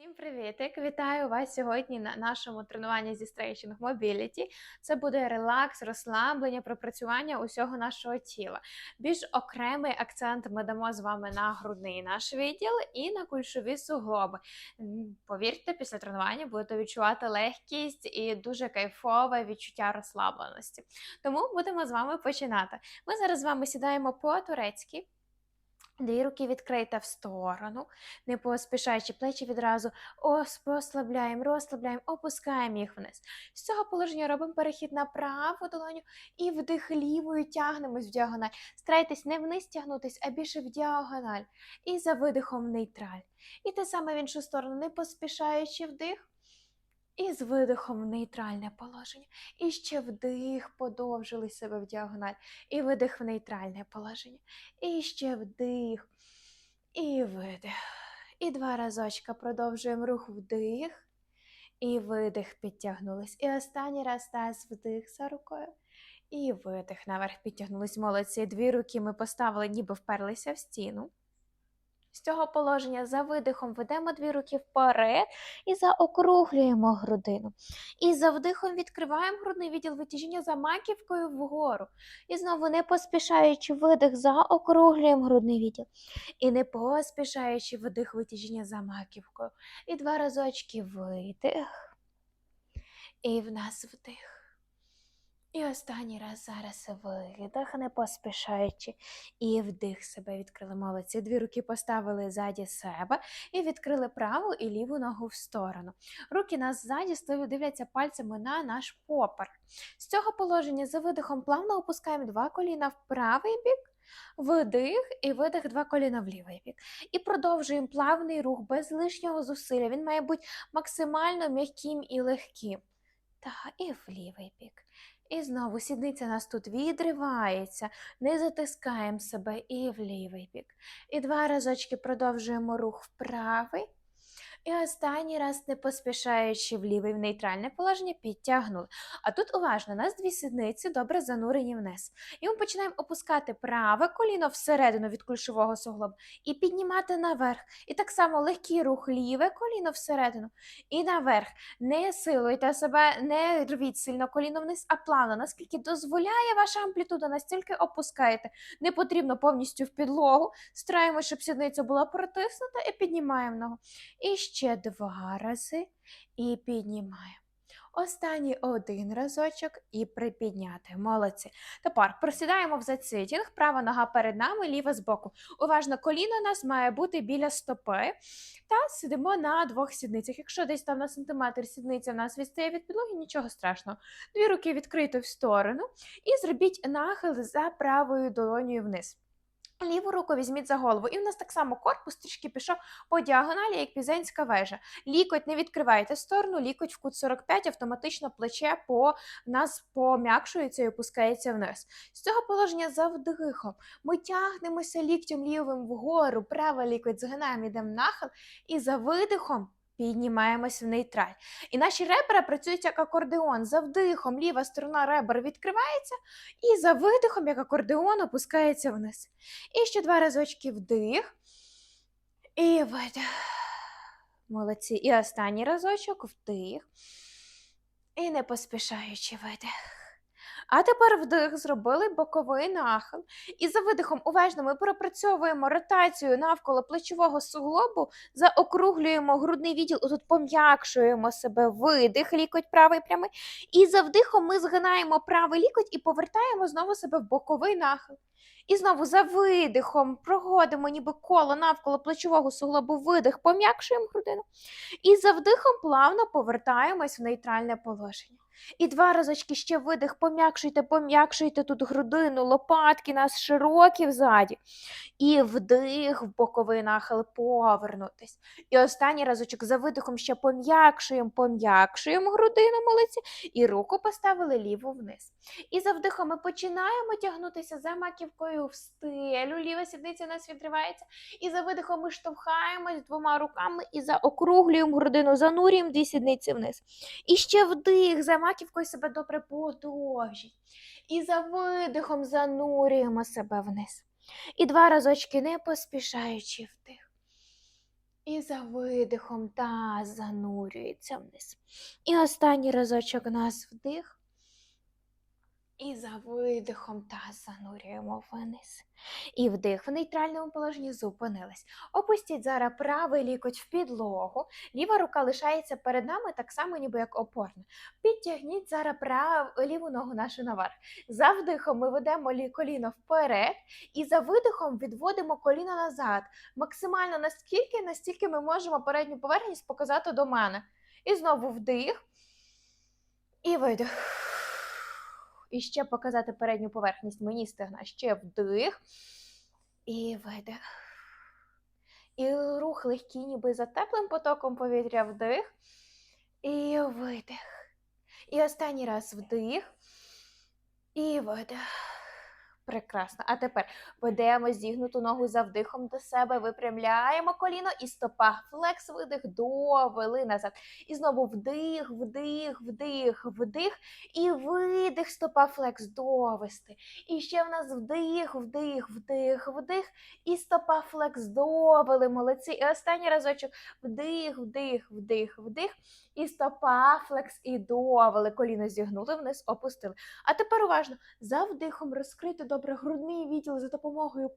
Всім привітик! Вітаю вас сьогодні на нашому тренуванні зі Stretching Mobility. Це буде релакс, розслаблення, пропрацювання усього нашого тіла. Більш окремий акцент ми дамо з вами на грудний наш відділ і на кульшові суглоби. Повірте, після тренування будете відчувати легкість і дуже кайфове відчуття розслабленості. Тому будемо з вами починати. Ми зараз з вами сідаємо по-турецьки. Дві руки відкрита в сторону, не поспішаючи плечі відразу ос, послабляємо, розслабляємо, опускаємо їх вниз. З цього положення робимо перехід на праву долоню і вдих лівою тягнемось в діагональ. Старайтесь не вниз тягнутись, а більше в діагональ. І за видихом нейтраль. І те саме в іншу сторону, не поспішаючи вдих. І з видихом в нейтральне положення. І ще вдих, подовжили себе в діагональ. І видих в нейтральне положення. І ще вдих. І видих. І два разочка продовжуємо рух вдих. І видих підтягнулись. І останній раз таз вдих за рукою. І видих наверх підтягнулись. Молодці. Дві руки ми поставили, ніби вперлися в стіну. З цього положення за видихом ведемо дві руки вперед і заокруглюємо грудину. І за вдихом відкриваємо грудний відділ витяжіння за маківкою вгору. І знову не поспішаючи видих, заокруглюємо грудний відділ. І не поспішаючи вдих витяжіння за маківкою. І два разочки видих. І в нас вдих. І останній раз зараз видих, не поспішаючи. І вдих себе відкрили молодці. Дві руки поставили ззаді себе і відкрили праву і ліву ногу в сторону. Руки нас ззаді стою, дивляться пальцями на наш попер. З цього положення за видихом плавно опускаємо два коліна в правий бік. Вдих і видих два коліна в лівий бік. І продовжуємо плавний рух без лишнього зусилля. Він має бути максимально м'яким і легким. Та і в лівий бік. І знову сідниця нас тут відривається, не затискаємо себе і в лівий бік. І два разочки продовжуємо рух в правий. І останній раз, не поспішаючи в лівий в нейтральне положення, підтягнули. А тут уважно, у нас дві сідниці добре занурені вниз. І ми починаємо опускати праве коліно всередину від кульшового суглобу і піднімати наверх. І так само легкий рух ліве коліно всередину і наверх. Не силуйте себе, не рвіть сильно коліно вниз, а плавно, наскільки дозволяє ваша амплітуда, настільки опускаєте. Не потрібно повністю в підлогу. Стараємося, щоб сідниця була протиснута і піднімаємо ногу. І ще два рази і піднімаємо. Останній один разочок і припідняти. Молодці. Тепер просідаємо в зацитінг, права нога перед нами, ліва збоку. Уважно, коліно у нас має бути біля стопи. Та сидимо на двох сідницях. Якщо десь там на сантиметр сідниця в нас відстає від підлоги, нічого страшного. Дві руки відкрито в сторону і зробіть нахил за правою долонею вниз. Ліву руку візьміть за голову. І в нас так само корпус трішки пішов по діагоналі, як пізенська вежа. Лікоть не відкривайте сторону, лікоть в кут 45, автоматично плече по нас пом'якшується і опускається вниз. З цього положення за вдихом ми тягнемося ліктем лівим вгору, правий лікоть згинаємо, йдемо нахил, і за видихом. Піднімаємось в нейтраль. І наші ребра працюють як акордеон. За вдихом ліва сторона ребер відкривається, і за видихом, як акордеон, опускається вниз. І ще два разочки вдих. І видих. Молодці. І останній разочок вдих. І не поспішаючи видих. А тепер вдих, зробили боковий нахил. І за видихом уважно ми пропрацьовуємо ротацію навколо плечового суглобу, заокруглюємо грудний відділ, тут пом'якшуємо себе видих, лікоть правий прямий. І за вдихом ми згинаємо правий лікоть і повертаємо знову себе в боковий нахил. І знову за видихом проходимо ніби коло навколо плечового суглобу видих, пом'якшуємо грудину. І за вдихом плавно повертаємось в нейтральне положення. І два разочки ще видих, пом'якшуйте, пом'якшуйте тут грудину, лопатки нас широкі взаді. І вдих, в боковий нахил повернутись. І останній разочок за видихом ще пом'якшуємо, пом'якшуємо грудину, молодці, і руку поставили ліву вниз. І за вдихом ми починаємо тягнутися за маківкою в стелю, ліва сідниця у нас відривається. І за видихом ми штовхаємось двома руками і заокруглюємо грудину, занурюємо дві сідниці вниз. І ще вдих, за маківкою себе добре подовжіть. І за видихом занурюємо себе вниз. І два разочки, не поспішаючи вдих. І за видихом таз занурюється вниз. І останній разочок нас вдих. І за видихом таз занурюємо вниз. І вдих в нейтральному положенні зупинились. Опустіть зараз правий лікоть в підлогу. Ліва рука лишається перед нами так само, ніби як опорна. Підтягніть зараз прав... ліву ногу нашу наверх. За вдихом ми ведемо лі- коліно вперед, і за видихом відводимо коліно назад. Максимально наскільки, настільки ми можемо передню поверхність показати до мене. І знову вдих. І видих. І ще показати передню поверхність мені стегна. Ще вдих. І видих. І рух легкий, ніби за теплим потоком повітря вдих. І видих. І останній раз вдих. І видих. Прекрасно. А тепер ведемо зігнуту ногу за вдихом до себе, випрямляємо коліно і стопа. Флекс, видих, довели назад. І знову вдих, вдих, вдих, вдих. І видих, стопа, флекс, довести. І ще в нас вдих, вдих, вдих, вдих. І стопа, флекс, довели. Молодці. І останній разочок. Вдих, вдих, вдих, вдих. І стопа, флекс, і довели. Коліно зігнули вниз, опустили. А тепер уважно. За вдихом розкрити добре грудний відділ за допомогою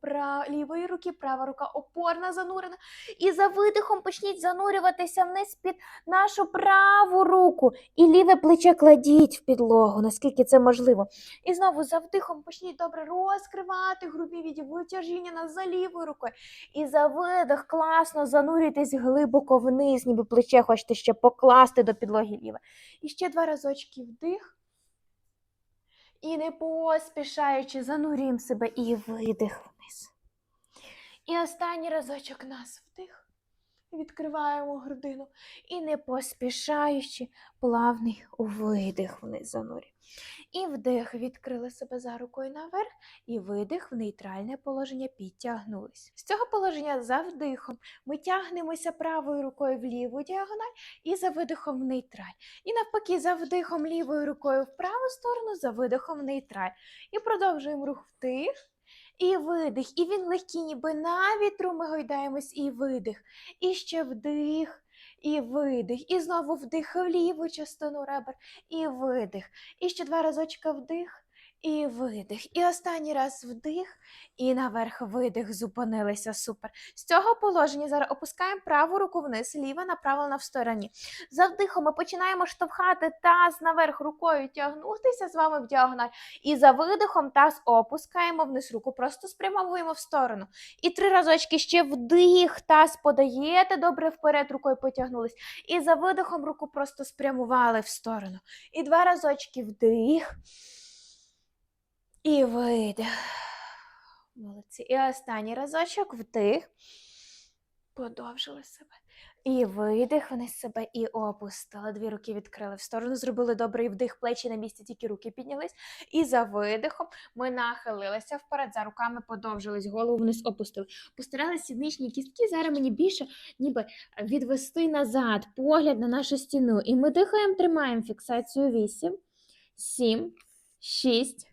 лівої руки, права рука опорна занурена. І за видихом почніть занурюватися вниз під нашу праву руку. І ліве плече кладіть в підлогу, наскільки це можливо. І знову за вдихом почніть добре розкривати грудний відділ, витяжіння нас за лівою рукою. І за видих класно занурюйтесь глибоко вниз, ніби плече хочете ще покласти до підлоги ліве. І ще два разочки вдих. І не поспішаючи занурюємо себе і видих вниз. І останній разочок нас вдих. Відкриваємо грудину. І не поспішаючи, плавний видих вниз занурюємо. І вдих, відкрили себе за рукою наверх, і видих в нейтральне положення підтягнулись. З цього положення за вдихом ми тягнемося правою рукою в ліву діагональ і за видихом в нейтраль. І навпаки, за вдихом лівою рукою в праву сторону, за видихом в нейтраль. І продовжуємо рух вдих. І видих, і він легкий, ніби на вітру ми гойдаємось, і видих. І ще вдих, і видих. І знову вдих в ліву частину ребер, і видих. І ще два разочка вдих. І видих. І останній раз вдих, і наверх видих, зупинилися. Супер. З цього положення зараз опускаємо праву руку вниз, ліва направлена в стороні. За вдихом ми починаємо штовхати таз наверх рукою, тягнутися з вами в діагональ. І за видихом таз опускаємо вниз руку, просто спрямовуємо в сторону. І три разочки ще вдих, таз подаєте добре вперед, рукою потягнулись. І за видихом руку просто спрямували в сторону. І два разочки вдих. І видих. Молодці. І останній разочок вдих. Подовжили себе. І видих вниз себе і опустили. Дві руки відкрили в сторону, зробили добрий вдих, плечі на місці, тільки руки піднялись. І за видихом ми нахилилися вперед, за руками подовжились, голову вниз опустили. Постаралися сідничні кістки. Зараз мені більше ніби відвести назад, погляд на нашу стіну. І ми дихаємо, тримаємо фіксацію 8, 7, 6,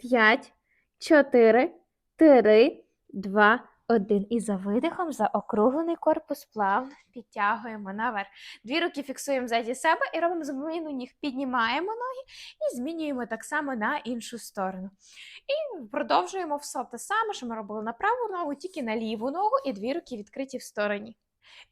5, 4, 3, 2, 1. І за видихом, за округлений корпус плавно підтягуємо наверх. Дві руки фіксуємо ззаді себе і робимо зміну ніг. Піднімаємо ноги і змінюємо так само на іншу сторону. І продовжуємо все те саме, що ми робили на праву ногу, тільки на ліву ногу, і дві руки відкриті в стороні.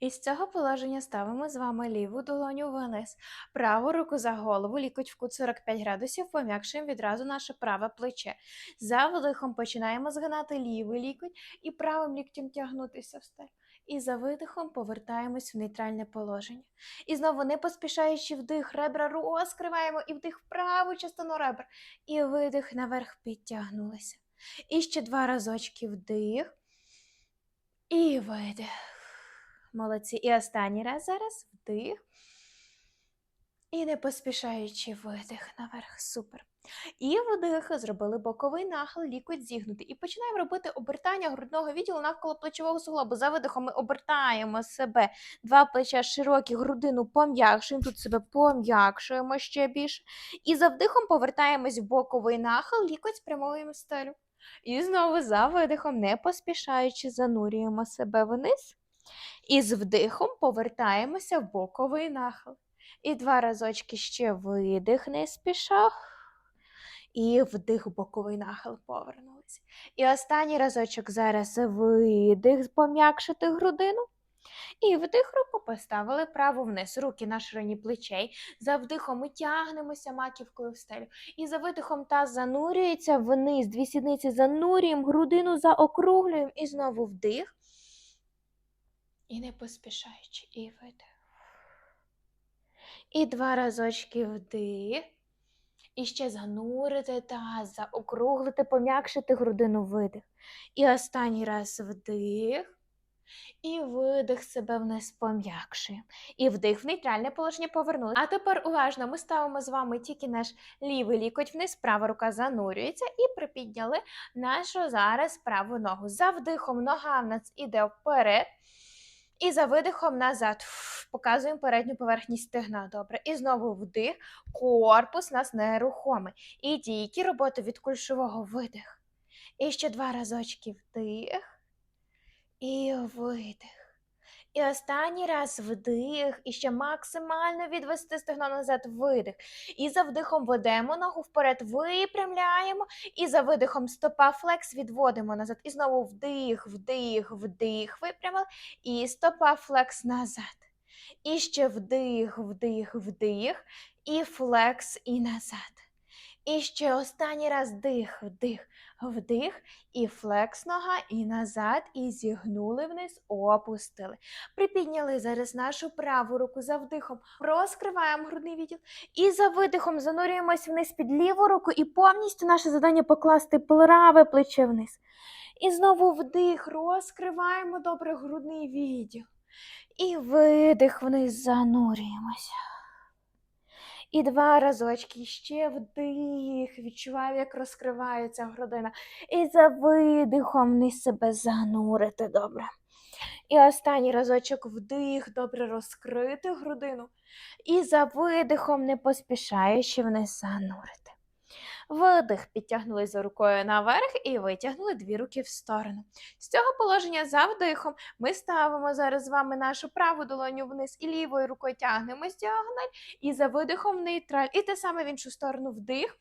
І з цього положення ставимо з вами ліву долоню вниз, праву руку за голову, лікоть в кут 45 градусів, пом'якшуємо відразу наше праве плече. За вдихом починаємо згинати лівий лікоть і правим ліктем тягнутися в стелю. І за видихом повертаємось в нейтральне положення. І знову, не поспішаючи вдих, ребра розкриваємо і вдих в праву частину ребер. І видих наверх підтягнулися. І ще два разочки вдих. І видих. Молодці. І останній раз зараз вдих. І не поспішаючи видих наверх. Супер. І вдих, зробили боковий нахил, лікоть зігнути. І починаємо робити обертання грудного відділу навколо плечового суглобу. За видихом ми обертаємо себе. Два плеча широкі, грудину пом'якшуємо. Тут себе пом'якшуємо ще більше. І за вдихом повертаємось в боковий нахил, лікоть спрямовуємо стелю. І знову за видихом, не поспішаючи, занурюємо себе вниз. І з вдихом повертаємося в боковий нахил. І два разочки ще видих, не спіша. І вдих, боковий нахил повернулися. І останній разочок зараз видих, пом'якшити грудину. І вдих руку поставили праву вниз, руки на ширині плечей. За вдихом ми тягнемося маківкою в стелю. І за видихом таз занурюється вниз, дві сідниці занурюємо, грудину заокруглюємо і знову вдих. І не поспішаючи, і видих. І два разочки вдих. І ще занурити таз, заокруглити, пом'якшити грудину видих. І останній раз вдих. І видих себе вниз пом'якшуємо. І вдих в нейтральне положення повернули. А тепер уважно, ми ставимо з вами тільки наш лівий лікоть вниз, права рука занурюється і припідняли нашу зараз праву ногу. За вдихом нога в нас іде вперед. І за видихом назад. Показуємо передню поверхність стегна. Добре. І знову вдих. Корпус нас нерухомий. І тільки робота від кульшового видих. І ще два разочки вдих. І видих. І останній раз вдих. І ще максимально відвести стегно назад видих. І за вдихом ведемо ногу вперед, випрямляємо. І за видихом стопа флекс відводимо назад. І знову вдих, вдих, вдих, випрямили. І стопа флекс назад. І ще вдих, вдих, вдих. І флекс і назад. І ще останній раз дих, вдих, вдих, і флекс нога, і назад, і зігнули вниз, опустили. Припідняли зараз нашу праву руку за вдихом, розкриваємо грудний відділ. І за видихом занурюємось вниз під ліву руку, і повністю наше завдання покласти праве плече вниз. І знову вдих, розкриваємо добре грудний відділ. І видих вниз занурюємося. І два разочки, ще вдих. Відчуваю, як розкривається грудина. І за видихом вниз себе занурити добре. І останній разочок вдих, добре розкрити грудину. І за видихом, не поспішаючи вниз занурити. Видих, підтягнули за рукою наверх і витягнули дві руки в сторону. З цього положення за вдихом ми ставимо зараз з вами нашу праву долоню вниз і лівою рукою тягнемось діагональ, і за видихом в нейтраль. І те саме в іншу сторону вдих.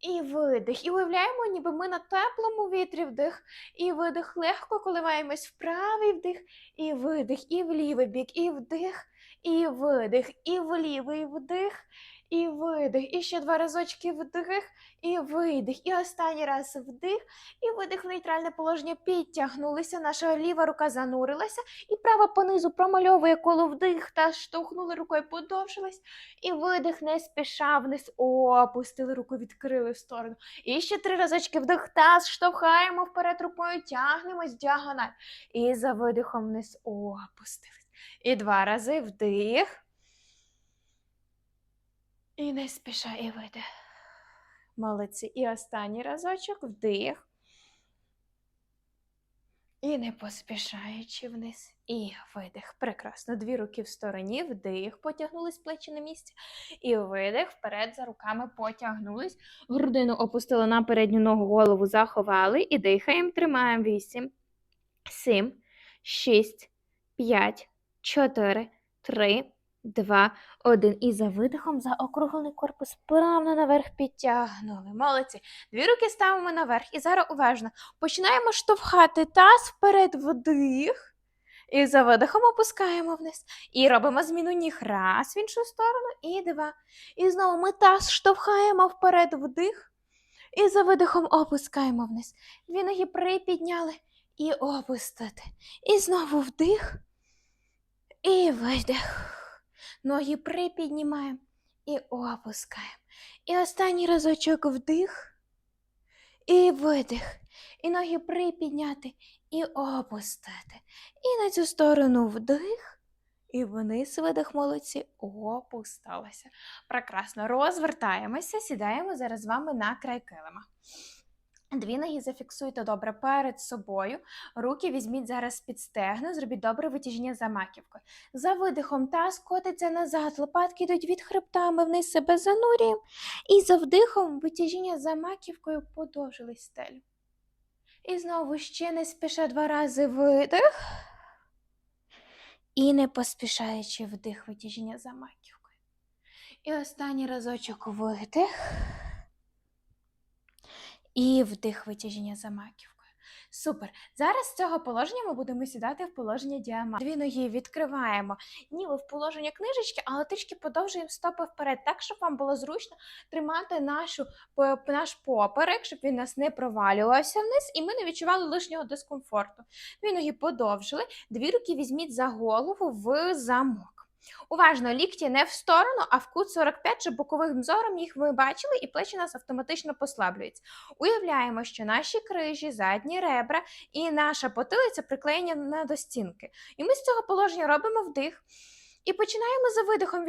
І видих. І уявляємо, ніби ми на теплому вітрі вдих. І видих легко коливаємось в правий вдих, і видих, і в лівий бік, і вдих, і видих, і в лівий вдих, і видих. І ще два разочки вдих, і видих. І останній раз вдих, і видих в нейтральне положення. Підтягнулися. Наша ліва рука занурилася, і права понизу промальовує коло вдих та штовхнули рукою, подовжилась. І видих не спіша вниз. Опустили руку, відкрили в сторону. І ще три разочки вдих, таз, штовхаємо вперед рукою, тягнемось діагональ. І за видихом вниз опустились. І два рази вдих. І не спіша, і видих. Молодці. І останній разочок вдих. І не поспішаючи вниз. І видих. Прекрасно. Дві руки в стороні, вдих, потягнулись плечі на місці. І видих, вперед за руками потягнулись. Грудину опустили на передню ногу, голову заховали. І дихаємо, тримаємо. Вісім, сім, шість, п'ять, чотири, три. Два, один. І за видихом заокруглений корпус плавно наверх підтягнули. Молодці. Дві руки ставимо наверх. І зараз уважно починаємо штовхати таз вперед вдих. І за видихом опускаємо вниз. І робимо зміну ніг. Раз в іншу сторону. І два. І знову ми таз штовхаємо вперед вдих. І за видихом опускаємо вниз. Дві ноги припідняли і опустити. І знову вдих. І видих. Ноги припіднімаємо і опускаємо. І останній разочок вдих і видих. І ноги припідняти і опустити. І на цю сторону вдих. І вниз видих молодці опустилися. Прекрасно. Розвертаємося, сідаємо зараз з вами на край килима. Дві ноги зафіксуйте добре перед собою. Руки візьміть зараз під стегна, зробіть добре витяжіння за маківкою. За видихом таз котиться назад, лопатки йдуть від хребта, ми вниз себе занурюємо. І за вдихом витяжіння за маківкою подовжились стелю. І знову ще не спіша два рази видих. І не поспішаючи вдих витяжіння за маківкою. І останній разочок видих. І вдих витяжіння за маківкою. Супер. Зараз з цього положення ми будемо сідати в положення діамант. Дві ноги відкриваємо, ніби в положення книжечки, але трішки подовжуємо стопи вперед, так, щоб вам було зручно тримати нашу, наш поперек, щоб він нас не провалювався вниз, і ми не відчували лишнього дискомфорту. Дві ноги подовжили, дві руки візьміть за голову в замок. Уважно, лікті не в сторону, а в кут 45, щоб боковим зором їх ви бачили, і плечі нас автоматично послаблюються. Уявляємо, що наші крижі, задні ребра і наша потилиця приклеєні до стінки. І ми з цього положення робимо вдих. І починаємо за видихом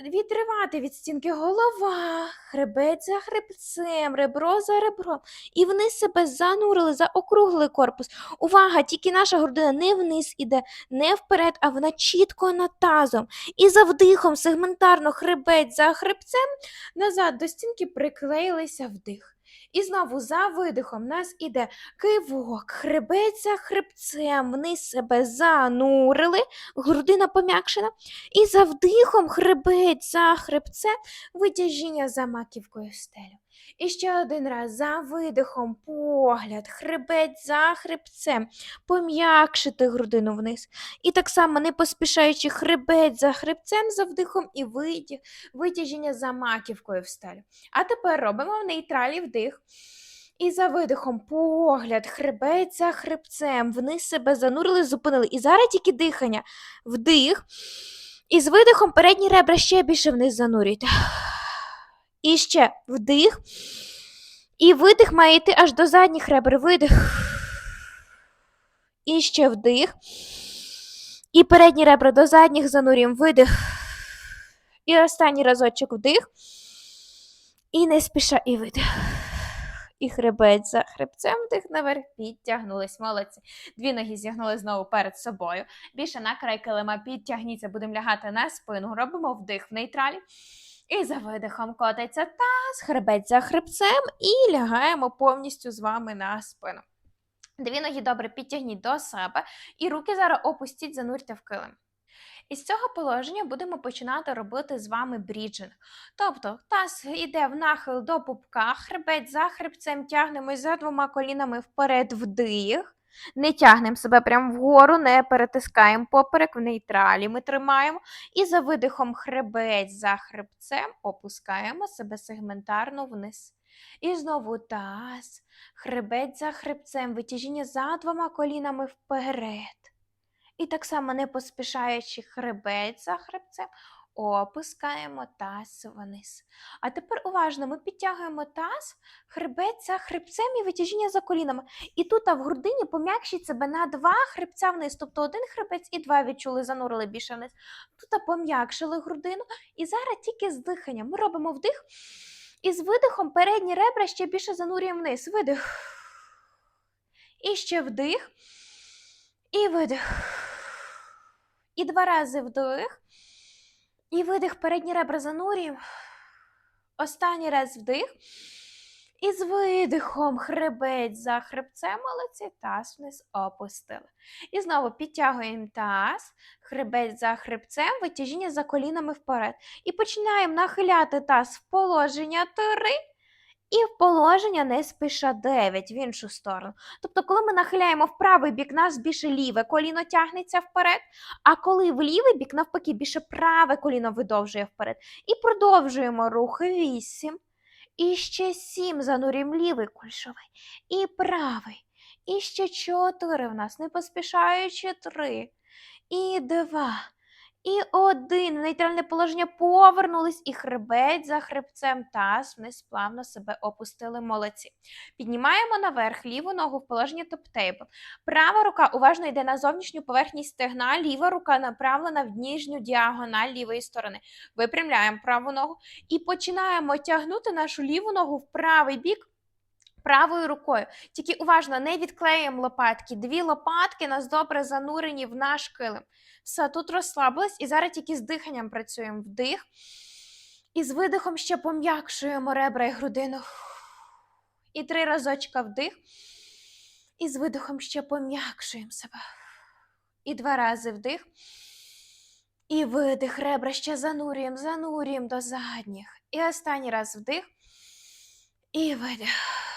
відривати від стінки голова, хребець за хребцем, ребро за ребром. І вниз себе занурили, заокруглили корпус. Увага! Тільки наша грудина не вниз іде, не вперед, а вона чітко над тазом. І за вдихом сегментарно хребець за хребцем назад до стінки приклеїлися вдих. І знову за видихом нас іде кивок, хребець за хребцем, вниз себе занурили, грудина пом'якшена. І за вдихом хребець за хребцем, витяжіння за маківкою стелю. І ще один раз за видихом, погляд, хребець за хребцем, пом'якшити грудину вниз. І так само, не поспішаючи хребець за хребцем за вдихом і витяг, витяжіння за маківкою в стелю. А тепер робимо в нейтралі вдих. І за видихом погляд, хребець за хребцем, вниз себе занурили, зупинили. І зараз тільки дихання. Вдих. І з видихом передні ребра ще більше вниз занурюйте. І ще вдих. І видих має йти аж до задніх ребер. Видих. І ще вдих. І передні ребра до задніх занурюємо. Видих. І останній разочок вдих. І не спіша, і видих. І хребець за хребцем вдих наверх, підтягнулись, молодці. Дві ноги зігнули знову перед собою. Більше на край килима підтягніться, будемо лягати на спину. Робимо вдих в нейтралі. І за видихом котиться таз, хребець за хребцем, і лягаємо повністю з вами на спину. Дві ноги добре підтягніть до себе, і руки зараз опустіть, занурте в килим. Із цього положення будемо починати робити з вами бріджинг. Тобто таз йде в нахил до пупка, хребець за хребцем тягнемось за двома колінами вперед вдих. Не тягнемо себе прямо вгору, не перетискаємо поперек в нейтралі. Ми тримаємо. І за видихом хребець за хребцем опускаємо себе сегментарно вниз. І знову таз, хребець за хребцем, витяжіння за двома колінами вперед. І так само, не поспішаючи хребець за хребцем, опускаємо таз вниз. А тепер уважно, ми підтягуємо таз, хребець за хребцем і витяжіння за колінами. І тут в грудині пом'якшіть себе на два хребця вниз. Тобто один хребець і два відчули, занурили більше вниз. Тут пом'якшили грудину. І зараз тільки з диханням. Ми робимо вдих. І з видихом передні ребра ще більше занурюємо вниз. Видих. І ще вдих. І видих. І два рази вдих. І видих, передні ребра занурюємо. Останній раз вдих. І з видихом хребець за хребцем, молодці, таз вниз опустили. І знову підтягуємо таз, хребець за хребцем, витяжіння за колінами вперед. І починаємо нахиляти таз в положення 3 і в положення не спиша 9 в іншу сторону. Тобто, коли ми нахиляємо в правий бік, нас більше ліве коліно тягнеться вперед, а коли в лівий бік, навпаки, більше праве коліно видовжує вперед. І продовжуємо рух 8. І ще 7 занурюємо лівий кульшовий. І правий. І ще 4 в нас, не поспішаючи 3. І 2. І один. Нейтральне положення повернулись, і хребець за хребцем таз вниз плавно себе опустили. Молодці. Піднімаємо наверх ліву ногу в положенні топ-тейбл. Права рука уважно йде на зовнішню поверхність стегна, ліва рука направлена в ніжню діагональ лівої сторони. Випрямляємо праву ногу і починаємо тягнути нашу ліву ногу в правий бік. Правою рукою. Тільки уважно, не відклеюємо лопатки. Дві лопатки нас добре занурені в наш килим. Все, тут розслабились, і зараз тільки з диханням працюємо вдих. І з видихом ще пом'якшуємо ребра і грудину. І три разочка вдих. І з видихом ще пом'якшуємо себе. І два рази вдих. І видих, ребра ще занурюємо, занурюємо до задніх. І останній раз вдих. І видих.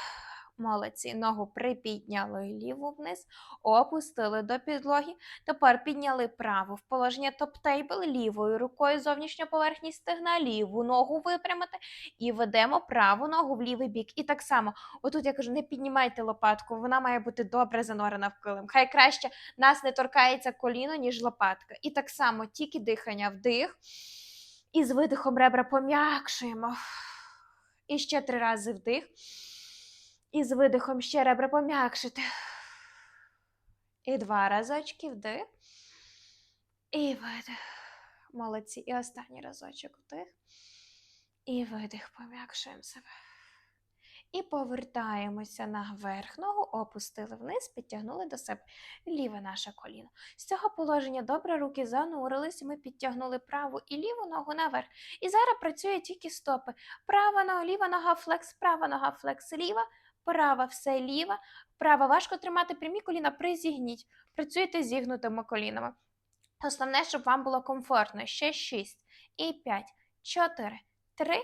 Молодці. Ногу припідняли ліву вниз, опустили до підлоги. Тепер підняли праву в положення топ-тейбл лівою рукою зовнішньо поверхні стегна, ліву ногу випрямити і ведемо праву ногу в лівий бік. І так само, отут я кажу, не піднімайте лопатку, вона має бути добре занорена в килим. Хай краще нас не торкається коліно, ніж лопатка. І так само тільки дихання вдих. І з видихом ребра пом'якшуємо. І ще три рази вдих. І з видихом ще ребра пом'якшити. І два разочки вдих. І видих. Молодці. І останній разочок вдих. І видих. Пом'якшуємо себе. І повертаємося наверх. Ногу опустили вниз, підтягнули до себе ліве наше коліно. З цього положення добре руки занурились, ми підтягнули праву і ліву ногу наверх. І зараз працює тільки стопи. Права нога, ліва нога, флекс, права нога, флекс, ліва, права, все ліва, права. Важко тримати прямі коліна, призігніть. Працюйте зігнутими колінами. Основне, щоб вам було комфортно. Ще 6 і 5, 4, 3,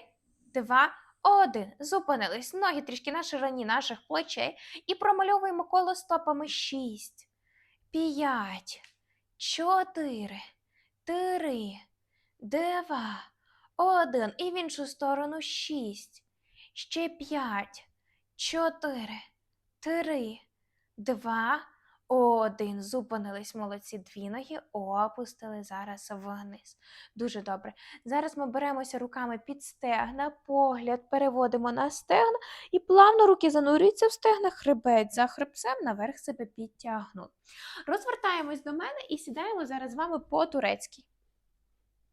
2, 1. Зупинились. Ноги трішки на ширині наших плечей. І промальовуємо коло стопами 6, 5, 4, 3, 2, 1. І в іншу сторону 6, ще 5, 4, 3, 2, 1. Зупинились молодці. Дві ноги опустили зараз вниз. Дуже добре. Зараз ми беремося руками під стегна, погляд переводимо на стегна і плавно руки занурюються в стегна, хребець за хребцем наверх себе підтягнув. Розвертаємось до мене і сідаємо зараз з вами по-турецьки.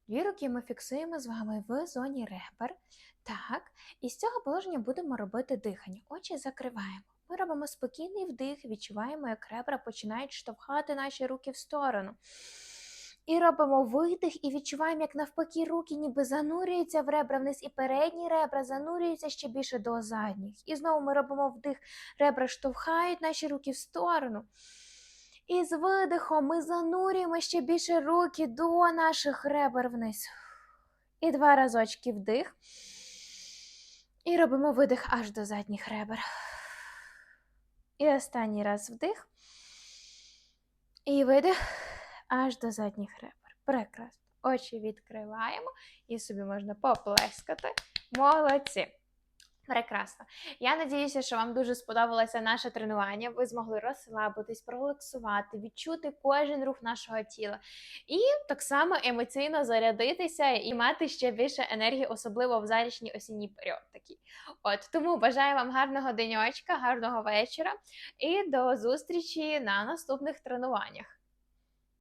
Дві руки ми фіксуємо з вами в зоні ребер. Так, і з цього положення будемо робити дихання. Очі закриваємо. Ми робимо спокійний вдих, відчуваємо, як ребра починають штовхати наші руки в сторону. І робимо видих і відчуваємо, як навпаки руки ніби занурюються в ребра вниз, і передні ребра занурюються ще більше до задніх. І знову ми робимо вдих, ребра штовхають наші руки в сторону. І з видихом ми занурюємо ще більше руки до наших ребер вниз. І два разочки вдих. І робимо видих аж до задніх ребер. І останній раз вдих. І видих аж до задніх ребер. Прекрасно. Очі відкриваємо і собі можна поплескати. Молодці. Прекрасно. Я надіюся, що вам дуже сподобалося наше тренування. Ви змогли розслабитись, прорелаксувати, відчути кожен рух нашого тіла. І так само емоційно зарядитися і мати ще більше енергії, особливо в зарічній осінній період. Такий. От тому бажаю вам гарного денечка, гарного вечора і до зустрічі на наступних тренуваннях.